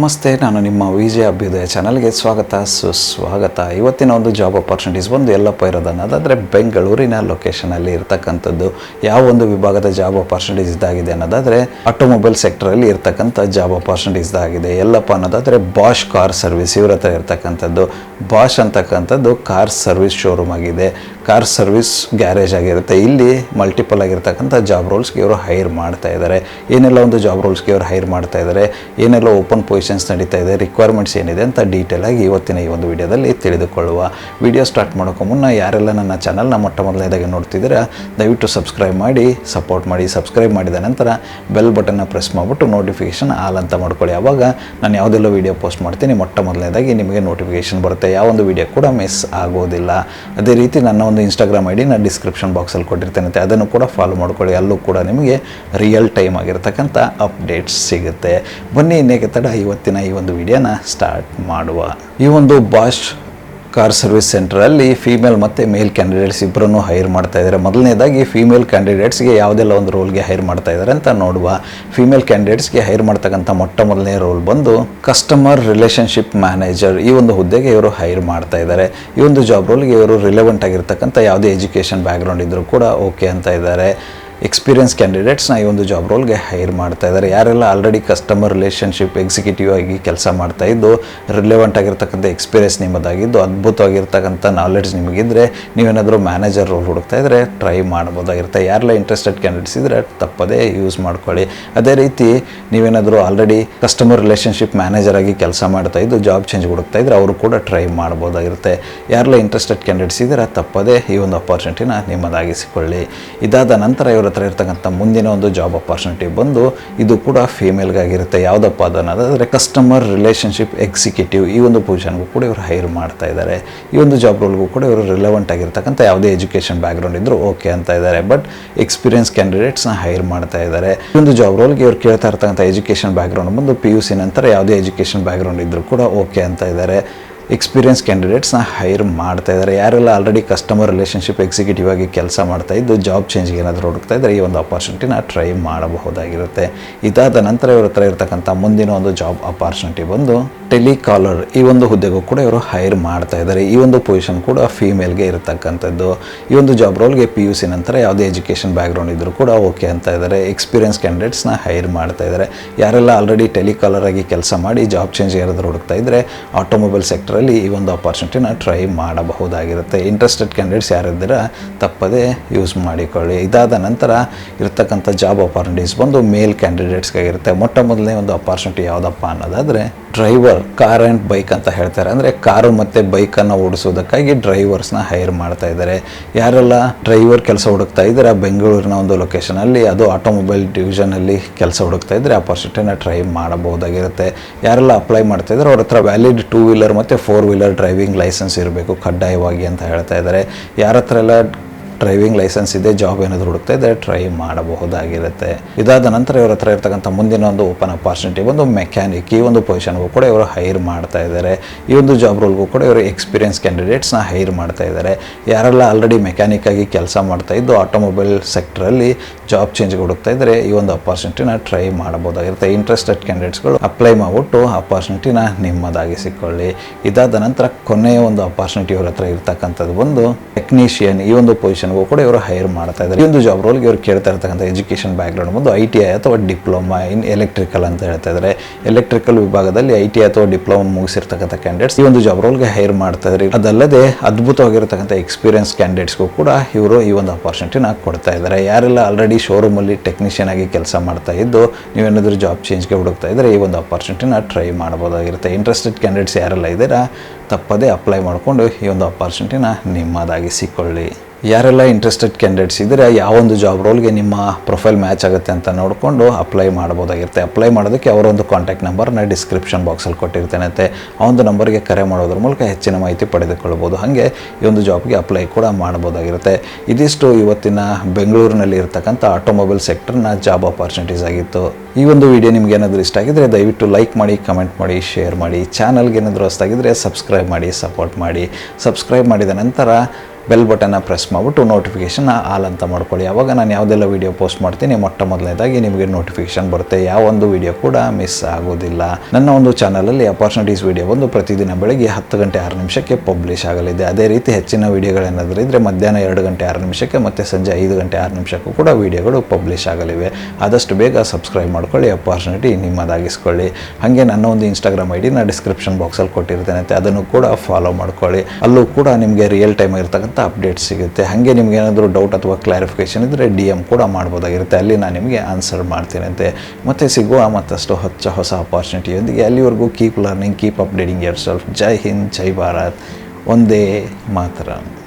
ನಮಸ್ತೆ, ನಾನು ನಿಮ್ಮ ವಿಜಯ ಅಭ್ಯುದಯ ಚಾನಲ್ಗೆ ಸ್ವಾಗತ. ಸುಸ್ವಾಗತ. ಇವತ್ತಿನ ಒಂದು ಜಾಬ್ ಅಪರ್ಚುನಿಟೀಸ್ ಬಂದು ಎಲ್ಲಪ್ಪ ಇರೋದು ಅನ್ನೋದಾದರೆ ಬೆಂಗಳೂರಿನ ಲೊಕೇಶನಲ್ಲಿ ಇರ್ತಕ್ಕಂಥದ್ದು. ಯಾವ ಒಂದು ವಿಭಾಗದ ಜಾಬ್ ಅಪರ್ಚುನಿಟೀಸ್ ಇದಾಗಿದೆ ಅನ್ನೋದಾದರೆ ಆಟೋಮೊಬೈಲ್ ಸೆಕ್ಟರಲ್ಲಿ ಇರ್ತಕ್ಕಂಥ ಜಾಬ್ ಅಪರ್ಚುನಿಟೀಸ್ ಇದಾಗಿದೆ. ಎಲ್ಲಪ್ಪ ಅನ್ನೋದಾದರೆ ಬಾಷ್ ಕಾರ್ ಸರ್ವಿಸ್ ಇವ್ರ ಹತ್ರ ಇರ್ತಕ್ಕಂಥದ್ದು. ಬಾಷ್ ಅಂತಕ್ಕಂಥದ್ದು ಕಾರ್ ಸರ್ವಿಸ್ ಶೋರೂಮ್ ಆಗಿದೆ. ಕಾರ್ ಸರ್ವಿಸ್ ಗ್ಯಾರೇಜ್ ಆಗಿರುತ್ತೆ. ಇಲ್ಲಿ ಮಲ್ಟಿಪಲ್ ಆಗಿರ್ತಕ್ಕಂಥ ಜಾಬ್ ರೋಲ್ಸ್ಗೆ ಇವರು ಹೈರ್ ಮಾಡ್ತಾ ಇದ್ದಾರೆ ಏನೆಲ್ಲ ಒಂದು ಜಾಬ್ ರೋಲ್ಸ್ಗೆ ಇವರು ಹೈರ್ ಮಾಡ್ತಾ ಇದ್ದಾರೆ ಏನೆಲ್ಲ ಓಪನ್ ಪೊಸಿಷನ್ಸ್ ನಡೀತಾ ಇದೆ ರಿಕ್ವೈರ್ಮೆಂಟ್ಸ್ ಏನಿದೆ ಅಂತ ಡೀಟೇಲ್ ಆಗಿ ಇವತ್ತಿನ ಈ ಒಂದು ವಿಡಿಯೋದಲ್ಲಿ ತಿಳಿದುಕೊಳ್ಳುವ. ವಿಡಿಯೋ ಸ್ಟಾರ್ಟ್ ಮಾಡೋಕ್ಕೂ ಮುನ್ನ ಯಾರೆಲ್ಲ ನನ್ನ ಚಾನಲ್ನ ಮೊಟ್ಟ ಮೊದಲನೇದಾಗಿ ನೋಡ್ತಿದ್ದೀರಾ, ದಯವಿಟ್ಟು ಸಬ್ಸ್ಕ್ರೈಬ್ ಮಾಡಿ ಸಪೋರ್ಟ್ ಮಾಡಿ ಸಬ್ಸ್ಕ್ರೈಬ್ ಮಾಡಿದ ನಂತರ ಬೆಲ್ ಬಟನ್ನ ಪ್ರೆಸ್ ಮಾಡಿಬಿಟ್ಟು ನೋಟಿಫಿಕೇಷನ್ ಆಲ್ ಅಂತ ಮಾಡ್ಕೊಳ್ಳಿ. ಅವಾಗ ನಾನು ಯಾವುದೆಲ್ಲ ವಿಡಿಯೋ ಪೋಸ್ಟ್ ಮಾಡ್ತೀನಿ ಮೊಟ್ಟ ಮೊದಲನೇದಾಗಿ ನಿಮಗೆ ನೋಟಿಫಿಕೇಷನ್ ಬರುತ್ತೆ. ಯಾವ ಒಂದು ವಿಡಿಯೋ ಕೂಡ ಮಿಸ್ ಆಗೋದಿಲ್ಲ. ಅದೇ ರೀತಿ ನನ್ನ ಒಂದು ಇನ್ಸ್ಟಾಗ್ರಾಮ್ ಐ ಡಿ ನಾನು ಡಿಸ್ಕ್ರಿಪ್ಷನ್ ಬಾಕ್ಸಲ್ಲಿ ಕೊಟ್ಟಿರ್ತೇನೆ. ಅದನ್ನು ಕೂಡ ಫಾಲೋ ಮಾಡ್ಕೊಳ್ಳಿ. ಅಲ್ಲೂ ಕೂಡ ನಿಮಗೆ ರಿಯಲ್ ಟೈಮ್ ಆಗಿರ್ತಕ್ಕಂಥ ಅಪ್ಡೇಟ್ಸ್ ಸಿಗುತ್ತೆ. ಬನ್ನಿ, ಇನ್ನೇಕೆ ತಡ, ಇವತ್ತಿನ ಈ ಒಂದು ವಿಡಿಯೋನ ಸ್ಟಾರ್ಟ್ ಮಾಡುವ. ಈ ಒಂದು ಬಾಷ್ ಕಾರ್ ಸರ್ವಿಸ್ ಸೆಂಟ್ರಲ್ಲಿ ಫೀಮೇಲ್ ಮತ್ತು ಮೇಲ್ ಕ್ಯಾಂಡಿಡೇಟ್ಸ್ ಇಬ್ಬರನ್ನು ಹೈರ್ ಮಾಡ್ತಾ ಇದ್ದಾರೆ. ಮೊದಲನೇದಾಗಿ ಫೀಮೇಲ್ ಕ್ಯಾಂಡಿಡೇಟ್ಸ್ಗೆ ಯಾವುದೆಲ್ಲ ಒಂದು ರೋಲ್ಗೆ ಹೈರ್ ಮಾಡ್ತಾ ಇದ್ದಾರೆ ಅಂತ ನೋಡುವ. ಫೀಮೇಲ್ ಕ್ಯಾಂಡಿಡೇಟ್ಸ್ಗೆ ಹೈರ್ ಮಾಡ್ತಕ್ಕಂಥ ಮೊಟ್ಟ ಮೊದಲನೇ ರೋಲ್ ಬಂದು ಕಸ್ಟಮರ್ ರಿಲೇಷನ್ಶಿಪ್ ಮ್ಯಾನೇಜರ್. ಈ ಒಂದು ಹುದ್ದೆಗೆ ಇವರು ಹೈರ್ ಮಾಡ್ತಾ ಇದ್ದಾರೆ. ಈ ಒಂದು ಜಾಬ್ ರೋಲ್ಗೆ ಇವರು ರಿಲೆವೆಂಟ್ ಆಗಿರ್ತಕ್ಕಂಥ ಯಾವುದೇ ಎಜುಕೇಷನ್ ಬ್ಯಾಕ್ಗ್ರೌಂಡ್ ಇದ್ದರೂ ಕೂಡ ಓಕೆ ಅಂತ ಇದ್ದಾರೆ. ಎಕ್ಸ್ಪೀರಿಯನ್ಸ್ ಕ್ಯಾಂಡಿಡೇಟ್ಸ್ನ ಈ ಒಂದು ಜಾಬ್ ರೋಲ್ಗೆ ಹೈರ್ ಮಾಡ್ತಾ ಇದ್ದಾರೆ. ಯಾರೆಲ್ಲ ಆಲ್ರೆಡಿ ಕಸ್ಟಮರ್ ರಿಲೇಷನ್ಶಿಪ್ ಎಕ್ಸಿಕ್ಯೂಟಿವ್ ಆಗಿ ಕೆಲಸ ಮಾಡ್ತಾ ಇದ್ದು ರಿಲೆವೆಂಟ್ ಆಗಿರ್ತಕ್ಕಂಥ ಎಕ್ಸ್ಪೀರಿಯನ್ಸ್ ನಿಮ್ಮದಾಗಿದ್ದು, ಅದ್ಭುತವಾಗಿರ್ತಕ್ಕಂಥ ನಾಲೆಡ್ಜ್ ನಿಮಗಿದ್ರೆ ನೀವೇನಾದರೂ ಮ್ಯಾನೇಜರ್ ರೋಲ್ ಹುಡುಕ್ತಾ ಇದ್ದರೆ ಟ್ರೈ ಮಾಡ್ಬೋದಾಗಿರುತ್ತೆ. ಯಾರೆಲ್ಲ ಇಂಟ್ರೆಸ್ಟೆಡ್ ಕ್ಯಾಂಡಿಡೇಟ್ಸ್ ಇದ್ದರೆ ತಪ್ಪದೇ ಯೂಸ್ ಮಾಡ್ಕೊಳ್ಳಿ. ಅದೇ ರೀತಿ ನೀವೇನಾದರೂ ಆಲ್ರೆಡಿ ಕಸ್ಟಮರ್ ರಿಲೇಷನ್ಶಿಪ್ ಮ್ಯಾನೇಜರ್ ಆಗಿ ಕೆಲಸ ಮಾಡ್ತಾ ಇದ್ದು ಜಾಬ್ ಚೇಂಜ್ ಹುಡುಕ್ತಾ ಇದ್ರೆ ಅವರು ಕೂಡ ಟ್ರೈ ಮಾಡ್ಬೋದಾಗಿರುತ್ತೆ. ಯಾರೆಲ್ಲ ಇಂಟ್ರೆಸ್ಟೆಡ್ ಕ್ಯಾಂಡಿಡೇಟ್ಸ್ ಇದ್ದರೆ, ತಪ್ಪದೇ ಈ ಒಂದು ಅಪಾರ್ಚುನಿಟಿನ ನಿಮ್ಮದಾಗಿಸಿಕೊಳ್ಳಿ. ಇದಾದ ನಂತರ ಇವ್ರ ಹತ್ರ ಇರ್ತಕ್ಕಂಥ ಮುಂದಿನ ಒಂದು ಜಾಬ್ ಅಪಾರ್ಚುನಿಟಿ ಬಂದು ಇದು ಕೂಡ ಫೀಮೇಲ್ಗಾಗಿರುತ್ತೆ ಯಾವುದಪ್ಪ ಅದನ್ನೋದಾದರೆ ಕಸ್ಟಮರ್ ರಿಲೇಷನ್ಶಿಪ್ ಎಕ್ಸಿಕ್ಯೂಟಿವ್ ಈ ಒಂದು ಪೊಸಿಷನ್ಗೂ ಕೂಡ ಇವರು ಹೈರ್ ಮಾಡ್ತಾ ಇದ್ದಾರೆ ಈ ಒಂದು ಜಾಬ್ ರೋಲ್ಗೂ ಕೂಡ ಇವರು ರಿಲೆವೆಂಟ್ ಆಗಿರ್ತಕ್ಕಂಥ ಯಾವುದೇ ಎಜುಕೇಷನ್ ಬ್ಯಾಕ್ಗ್ರೌಂಡ್ ಇದ್ದರೂ ಓಕೆ ಅಂತ ಇದ್ದಾರೆ ಬಟ್ ಎಕ್ಸ್ಪೀರಿಯನ್ಸ್ ಕ್ಯಾಂಡಿಡೇಟ್ಸ್ನ ಹೈರ್ ಮಾಡ್ತಾ ಇದ್ದಾರೆ ಈ ಒಂದು ಜಾಬ್ ರೋಲ್ಗೆ ಇವರು ಕೇಳ್ತಾ ಇರ್ತಕ್ಕಂಥ ಎಜುಕೇಷನ್ ಬ್ಯಾಕ್ಗ್ರೌಂಡ್ ಬಂದು ಪಿ ಯು ಸಿ ನಂತರ ಯಾವುದೇ ಎಜುಕೇಷನ್ ಬ್ಯಾಕ್ಗ್ರೌಂಡ್ ಇದ್ದರೂ ಕೂಡ ಓಕೆ ಅಂತ ಇದ್ದಾರೆ ಎಕ್ಸ್ಪೀರಿಯನ್ಸ್ ಕ್ಯಾಂಡಿಡೇಟ್ಸ್ನ ಹೈರ್ ಮಾಡ್ತಾ ಇದ್ದಾರೆ ಯಾರೆಲ್ಲ ಆಲ್ರೆಡಿ ಕಸ್ಟಮರ್ ರಿಲೇಷನ್ಶಿಪ್ ಎಕ್ಸಿಕ್ಯೂಟಿವ್ ಆಗಿ ಕೆಲಸ ಮಾಡ್ತಾ ಇದ್ದು ಜಾಬ್ ಚೇಂಜ್ಗೆ ಏನಾದರೂ ಹುಡುಕ್ತಾ ಇದ್ದರೆ ಈ ಒಂದು ಅಪರ್ಚುನಿಟಿನ ಟ್ರೈ ಮಾಡಬಹುದಾಗಿರುತ್ತೆ. ಇದಾದ ನಂತರ ಇವ್ರ ಹತ್ರ ಇರ್ತಕ್ಕಂಥ ಮುಂದಿನ ಒಂದು ಜಾಬ್ ಅಪಾರ್ಚುನಿಟಿ ಬಂದು ಟೆಲಿಕಾಲರ್ ಈ ಒಂದು ಹುದ್ದೆಗೂ ಕೂಡ ಇವರು ಹೈರ್ ಮಾಡ್ತಾ ಇದ್ದಾರೆ ಈ ಒಂದು ಪೊಸಿಷನ್ ಕೂಡ ಫೀಮೇಲ್ಗೆ ಇರತಕ್ಕಂಥದ್ದು. ಈ ಒಂದು ಜಾಬ್ ರೋಲ್ಗೆ ಪಿ ಯು ಸಿ ನಂತರ ಯಾವುದೇ ಎಜುಕೇಷನ್ ಬ್ಯಾಕ್ಗ್ರೌಂಡ್ ಇದ್ದರೂ ಕೂಡ ಓಕೆ ಅಂತ ಇದ್ದಾರೆ ಎಕ್ಸ್ಪೀರಿಯನ್ಸ್ ಕ್ಯಾಂಡಿಡೇಟ್ಸ್ನ ಹೈರ್ ಮಾಡ್ತಾ ಇದ್ದಾರೆ ಯಾರೆಲ್ಲ ಆಲ್ರೆಡಿ ಟೆಲಿಕಾಲರ್ ಆಗಿ ಕೆಲಸ ಮಾಡಿ ಜಾಬ್ ಚೇಂಜ್ ಏನಾದರೂ ಹುಡುಕ್ತಾ ಇದ್ದರೆ ಆಟೋಮೊಬೈಲ್ ಸೆಕ್ಟರಲ್ಲಿ ಈ ಒಂದು ಅಪರ್ಚುನಿಟಿನ ಟ್ರೈ ಮಾಡಬಹುದಾಗಿರುತ್ತೆ. ಇಂಟ್ರೆಸ್ಟೆಡ್ ಕ್ಯಾಂಡಿಡೇಟ್ಸ್ ಯಾರಿದ್ದೀರ, ತಪ್ಪದೇ ಯೂಸ್ ಮಾಡಿಕೊಳ್ಳಿ. ಇದಾದ ನಂತರ ಇರತಕ್ಕಂಥ ಜಾಬ್ ಅಪಾರ್ಚುನಿಟೀಸ್ ಬಂದು ಮೇಲ್ ಕ್ಯಾಂಡಿಡೇಟ್ಸ್ಗಾಗಿರುತ್ತೆ ಮೊಟ್ಟ ಮೊದಲನೇ ಒಂದು ಅಪಾರ್ಚುನಿಟಿ ಯಾವುದಪ್ಪ ಅನ್ನೋದಾದರೆ ಡ್ರೈವರ್ ಕಾರ್ ಆ್ಯಂಡ್ ಬೈಕ್ ಅಂತ ಹೇಳ್ತಾರೆ. ಅಂದರೆ ಕಾರು ಮತ್ತು ಬೈಕನ್ನು ಓಡಿಸೋದಕ್ಕಾಗಿ ಡ್ರೈವರ್ಸ್ನ ಹೈರ್ ಮಾಡ್ತಾ ಇದ್ದಾರೆ. ಯಾರೆಲ್ಲ ಡ್ರೈವರ್ ಕೆಲಸ ಹುಡುಕ್ತಾ ಇದ್ದಾರೆ, ಬೆಂಗಳೂರಿನ ಒಂದು ಲೊಕೇಶನಲ್ಲಿ ಅದು ಆಟೋಮೊಬೈಲ್ ಡಿವಿಷನಲ್ಲಿ ಕೆಲಸ ಹುಡುಕ್ತಾ ಇದ್ದರೆ ಅಪರ್ಚುನಿಟಿನ ಟ್ರೈ ಮಾಡಬಹುದಾಗಿರುತ್ತೆ. ಯಾರೆಲ್ಲ ಅಪ್ಲೈ ಮಾಡ್ತಾ ಇದ್ದಾರೆ, ಅವ್ರ ಹತ್ರ ವ್ಯಾಲಿಡ್ ಟೂ ವೀಲರ್ ಮತ್ತು ಫೋರ್ ವೀಲರ್ ಡ್ರೈವಿಂಗ್ ಲೈಸೆನ್ಸ್ ಇರಬೇಕು, ಕಡ್ಡಾಯವಾಗಿ ಅಂತ ಹೇಳ್ತಾ ಇದ್ದಾರೆ. ಯಾರ ಹತ್ರ ಎಲ್ಲ ಡ್ರೈವಿಂಗ್ ಲೈಸೆನ್ಸ್ ಇದೆ, ಜಾಬ್ ಏನಾದರೂ ಹುಡುಕ್ತಾ ಇದ್ದರೆ ಟ್ರೈ ಮಾಡಬಹುದಾಗಿರುತ್ತೆ. ಇದಾದ ನಂತರ ಇವ್ರ ಹತ್ರ ಇರ್ತಕ್ಕಂಥ ಮುಂದಿನ ಒಂದು ಓಪನ್ ಅಪಾರ್ಚುನಿಟಿ ಒಂದು ಮೆಕ್ಯಾನಿಕ್ ಈ ಒಂದು ಪೊಸಿಷನ್ಗೂ ಕೂಡ ಇವರು ಹೈರ್ ಮಾಡ್ತಾ ಇದ್ದಾರೆ ಈ ಒಂದು ಜಾಬ್ ರೋಲ್ಗೂ ಕೂಡ ಇವರು ಎಕ್ಸ್ಪೀರಿಯನ್ಸ್ ಕ್ಯಾಂಡಿಡೇಟ್ಸ್ನ ಹೈರ್ ಮಾಡ್ತಾ ಇದ್ದಾರೆ ಯಾರೆಲ್ಲ ಆಲ್ರೆಡಿ ಮೆಕ್ಯಾನಿಕ್ ಆಗಿ ಕೆಲಸ ಮಾಡ್ತಾ ಇದ್ದು ಆಟೋಮೊಬೈಲ್ ಸೆಕ್ಟ್ರಲ್ಲಿ ಜಾಬ್ ಚೇಂಜ್ ಹುಡುಕ್ತಾ ಇದ್ದರೆ ಈ ಒಂದು ಅಪಾರ್ಚುನಿಟಿನ ಟ್ರೈ ಮಾಡಬಹುದಾಗಿರುತ್ತೆ. ಇಂಟ್ರೆಸ್ಟೆಡ್ ಕ್ಯಾಂಡಿಡೇಟ್ಸ್ಗಳು ಅಪ್ಲೈ ಮಾಡಿಬಿಟ್ಟು ಅಪಾರ್ಚುನಿಟಿನ ನಿಮ್ಮದಾಗಿಸಿಕೊಳ್ಳಿ. ಇದಾದ ನಂತರ ಕೊನೆಯ ಒಂದು ಅಪಾರ್ಚುನಿಟಿ ಇವರ ಹತ್ರ ಇರ್ತಕ್ಕಂಥದ್ದು ಒಂದು ಟೆಕ್ನಿಷಿಯನ್ ಈ ಒಂದು ಪೊಸಿಷನ್ಗೂ ಕೂಡ ಇವರು ಹೈರ್ ಮಾಡ್ತಾ ಇದ್ದಾರೆ. ಈ ಒಂದು ಜಾಬ್ ರೋಲ್ಗೆ ಇವರು ಕೇಳ್ತಾ ಇರ್ತಕ್ಕಂಥ ಎಜುಕೇಷನ್ ಬ್ಯಾಕ್ಗ್ರೌಂಡ್ ಬಂದು ಐ ಟಿ ಐ ಅಥವಾ ಡಿಪ್ಲೊಮಾ ಇನ್ ಎಲೆಕ್ಟ್ರಿಕಲ್ ಅಂತ ಹೇಳ್ತಾ ಇದ್ದಾರೆ. ಎಲೆಕ್ಟ್ರಿಕಲ್ ವಿಭಾಗದಲ್ಲಿ ಐ ಟಿ ಐ ಅಥವಾ ಡಿಪ್ಲೊಮಾ ಮುಗಿಸಿರ್ತಕ್ಕಂಥ ಕ್ಯಾಂಡಿಡೇಟ್ಸ್ ಈ ಒಂದು ಜಾಬ್ ರೋಲ್ಗೆ ಹೈರ್ ಮಾಡ್ತಾ ಇದ್ದಾರೆ. ಅದಲ್ಲದೆ ಅದ್ಭುತವಾಗಿರ್ತಕ್ಕಂಥ ಎಕ್ಸ್ಪೀರಿಯನ್ಸ್ ಕ್ಯಾಂಡಿಡೇಟ್ಸ್ಗೂ ಕೂಡ ಇವರು ಈ ಒಂದು ಅಪಾರ್ಚುನಿಟಿನ ಕೊಡ್ತಾ ಇದ್ದಾರೆ. ಯಾರೆಲ್ಲ ಆಲ್ರೆಡಿ ಶೋರೂಮಲ್ಲಿ ಟೆಕ್ನಿಷಿಯನ್ ಆಗಿ ಕೆಲಸ ಮಾಡ್ತಾ ಇದ್ದು ನೀವೇನಾದರೂ ಜಾಬ್ ಚೇಂಜ್ಗೆ ಹುಡುಕ್ತಾ ಇದ್ದರೆ ಈ ಒಂದು ಅಪಾರ್ಚುನಿಟಿನ ಟ್ರೈ ಮಾಡ್ಬೋದಾಗಿರುತ್ತೆ ಇಂಟ್ರೆಸ್ಟೆಡ್ ಕ್ಯಾಂಡಿಡೇಟ್ಸ್ ಯಾರೆಲ್ಲ ಇದ್ದೀರಾ, ತಪ್ಪದೇ ಅಪ್ಲೈ ಮಾಡಿಕೊಂಡು ಈ ಒಂದು ಅಪಾರ್ಚುನಿಟಿನ ನಿಮ್ಮದಾಗಿಸಿಕೊಳ್ಳಿ. ಯಾರೆಲ್ಲ ಇಂಟ್ರೆಸ್ಟೆಡ್ ಕ್ಯಾಂಡಿಡೇಟ್ಸ್ ಇದ್ದರೆ, ಯಾವೊಂದು ಜಾಬ್ ರೋಲ್ಗೆ ನಿಮ್ಮ ಪ್ರೊಫೈಲ್ ಮ್ಯಾಚ್ ಆಗುತ್ತೆ ಅಂತ ನೋಡಿಕೊಂಡು ಅಪ್ಲೈ ಮಾಡ್ಬೋದಾಗಿರುತ್ತೆ ಅಪ್ಲೈ ಮಾಡೋದಕ್ಕೆ ಅವರೊಂದು ಕಾಂಟ್ಯಾಕ್ಟ್ ನಂಬರ್ನ ಡಿಸ್ಕ್ರಿಪ್ಷನ್ ಬಾಕ್ಸಲ್ಲಿ ಕೊಟ್ಟಿರ್ತೇನೆ ಆ ಒಂದು ನಂಬರ್ಗೆ ಕರೆ ಮಾಡೋದ್ರ ಮೂಲಕ ಹೆಚ್ಚಿನ ಮಾಹಿತಿ ಪಡೆದುಕೊಳ್ಬೋದು ಹಾಗೆ ಈ ಒಂದು ಜಾಬ್ಗೆ ಅಪ್ಲೈ ಕೂಡ ಮಾಡ್ಬೋದಾಗಿರುತ್ತೆ ಇದಿಷ್ಟು ಇವತ್ತಿನ ಬೆಂಗಳೂರಿನಲ್ಲಿ ಇರ್ತಕ್ಕಂಥ ಆಟೋಮೊಬೈಲ್ ಸೆಕ್ಟರ್ನ ಜಾಬ್ ಅಪಾರ್ಚುನಿಟೀಸ್ ಆಗಿತ್ತು. ಈ ಒಂದು ವಿಡಿಯೋ ನಿಮ್ಗೆ ಏನಾದರೂ ಇಷ್ಟ ಆಗಿದ್ರೆ ದಯವಿಟ್ಟು ಲೈಕ್ ಮಾಡಿ ಕಮೆಂಟ್ ಮಾಡಿ ಶೇರ್ ಮಾಡಿ. ಚಾನಲ್ಗೆ ಏನಾದರೂ ಹೊಸ್ತಾಗಿದ್ದರೆ ಸಬ್ಸ್ಕ್ರೈಬ್ ಮಾಡಿ ಸಪೋರ್ಟ್ ಮಾಡಿ. ಸಬ್ಸ್ಕ್ರೈಬ್ ಮಾಡಿದ ನಂತರ ಬೆಲ್ ಬಟನ್ನ ಪ್ರೆಸ್ ಮಾಡಿಬಿಟ್ಟು ನೋಟಿಫಿಕೇಷನ್ ಆಲ್ ಅಂತ ಮಾಡ್ಕೊಳ್ಳಿ. ಆವಾಗ ನಾನು ಯಾವುದೆಲ್ಲ ವೀಡಿಯೋ ಪೋಸ್ಟ್ ಮಾಡ್ತೀನಿ, ಮೊಟ್ಟ ಮೊದಲನೇದಾಗಿ ನಿಮಗೆ ನೋಟಿಫಿಕೇಷನ್ ಬರುತ್ತೆ. ಯಾವ ಒಂದು ವೀಡಿಯೋ ಕೂಡ ಮಿಸ್ ಆಗೋದಿಲ್ಲ. ನನ್ನ ಒಂದು ಚಾನಲಲ್ಲಿ ಅಪರ್ಚುನಿಟೀಸ್ ವೀಡಿಯೋ ಒಂದು ಪ್ರತಿದಿನ ಬೆಳಗ್ಗೆ ಹತ್ತು ಗಂಟೆ ಆರು ನಿಮಿಷಕ್ಕೆ ಪಬ್ಲಿಷ್ ಆಗಲಿದೆ. ಅದೇ ರೀತಿ ಹೆಚ್ಚಿನ ವೀಡಿಯೋಗಳೇನಾದರೂ ಇದ್ದರೆ ಮಧ್ಯಾಹ್ನ ಎರಡು ಗಂಟೆ ಆರು ನಿಮಿಷಕ್ಕೆ ಮತ್ತು ಸಂಜೆ ಐದು ಗಂಟೆ ಆರು ನಿಮಿಷಕ್ಕೂ ಕೂಡ ವೀಡಿಯೋಗಳು ಪಬ್ಲಿಷ್ ಆಗಲಿವೆ. ಆದಷ್ಟು ಬೇಗ ಸಬ್ಸ್ಕ್ರೈಬ್ ಮಾಡ್ಕೊಳ್ಳಿ ಅಪಾರ್ಚುನಿಟಿ ನಿಮ್ಮದಾಗಿಸ್ಕೊಳ್ಳಿ. ಹಾಗೆ ನನ್ನ ಒಂದು ಇನ್ಸ್ಟಾಗ್ರಾಮ್ ಐ ಡಿ ಡಿಸ್ಕ್ರಿಪ್ಷನ್ ಬಾಕ್ಸಲ್ಲಿ ಕೊಟ್ಟಿರ್ತೇನೆ. ಅದನ್ನು ಕೂಡ ಫಾಲೋ ಮಾಡ್ಕೊಳ್ಳಿ. ಅಲ್ಲೂ ಕೂಡ ನಿಮಗೆ ರಿಯಲ್ ಟೈಮ್ ಇರ್ತಕ್ಕಂಥ ಅಪ್ಡೇಟ್ ಸಿಗುತ್ತೆ. ಹಾಗೆ ನಿಮ್ಗೆ ಏನಾದರೂ ಡೌಟ್ ಅಥವಾ ಕ್ಲಾರಿಫಿಕೇಷನ್ ಇದ್ದರೆ ಡಿ ಎಂ ಕೂಡ ಮಾಡ್ಬೋದಾಗಿರುತ್ತೆ. ಅಲ್ಲಿ ನಾನು ನಿಮಗೆ ಆನ್ಸರ್ ಮಾಡ್ತೀನಂತೆ ಮತ್ತೆ ಸಿಗುವ ಮತ್ತಷ್ಟು ಹೊಚ್ಚ ಹೊಸ ಅಪಾರ್ಚುನಿಟಿಯೊಂದಿಗೆ ಅಲ್ಲಿವರೆಗೂ keep learning keep updating yourself Jai Hind, Jai Bharat. Vande Mataram.